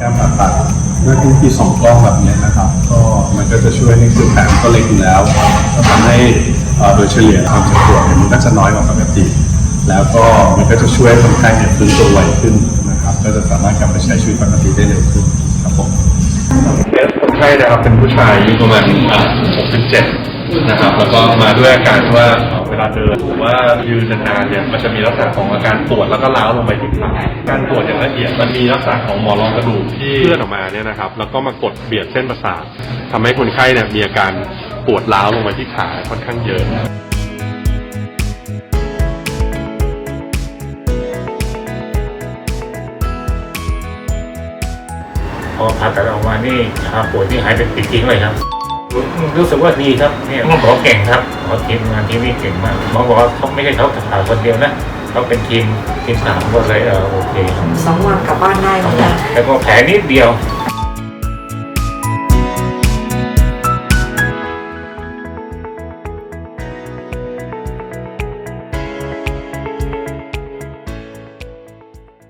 แก้มผ่าตัดด้วยทุกที่สองกล้องแบบนี้นะครับ ก็มันก็จะช่วยให้คือแผลก็เล็กอยู่แล้วก็ทำให้โดยเฉลี่ยความเจ็บปวดเนี่ยมันก็จะน้อยกว่าปกติ แล้วก็มันก็จะช่วยให้คนไข้เนี่ยฟื้นตัวไวขึ้นนะครับ ก็จะสามารถกลับไปใช้ชีวิตปกติได้เร็วขึ้นครับผมเคสคนไข้นะครับเป็นผู้ชายอายุประมาณ67นะครับ แล้วก็มาด้วยอาการว่า ลาเดินหรือว่ายืนนานๆเนี่ยมันจะมีลักษณะของอาการปวดแล้วก็ล้าวลงไปที่ขาการปวดอย่างละเอียดมันมีลักษณะของหมอนรองกระดูกที่เคลื่อนออกมาเนี่ยนะครับ แล้วก็มากดเบียดเส้นประสาททำให้คนไข้เนี่ยมีอาการปวดล้าวลงไปที่ขาค่อนข้างเยอะพอผ่าตัดออกมานี่อาการปวดนี่หายไปติดทิ้งเลยครับ รู้รู้สึกว่าดีครับเนี่ยหมอเก่งครับหมอทีมงานที่นี่เก่งมากหมอบอกว่าเขาไม่ใช่เขาผ่าคนเดียวนะเขาเป็นทีมทีมสามก็เลยเออโอเคครับสองวันกลับบ้านได้สองเลวัยนแล้วก็แผลนิดเดียว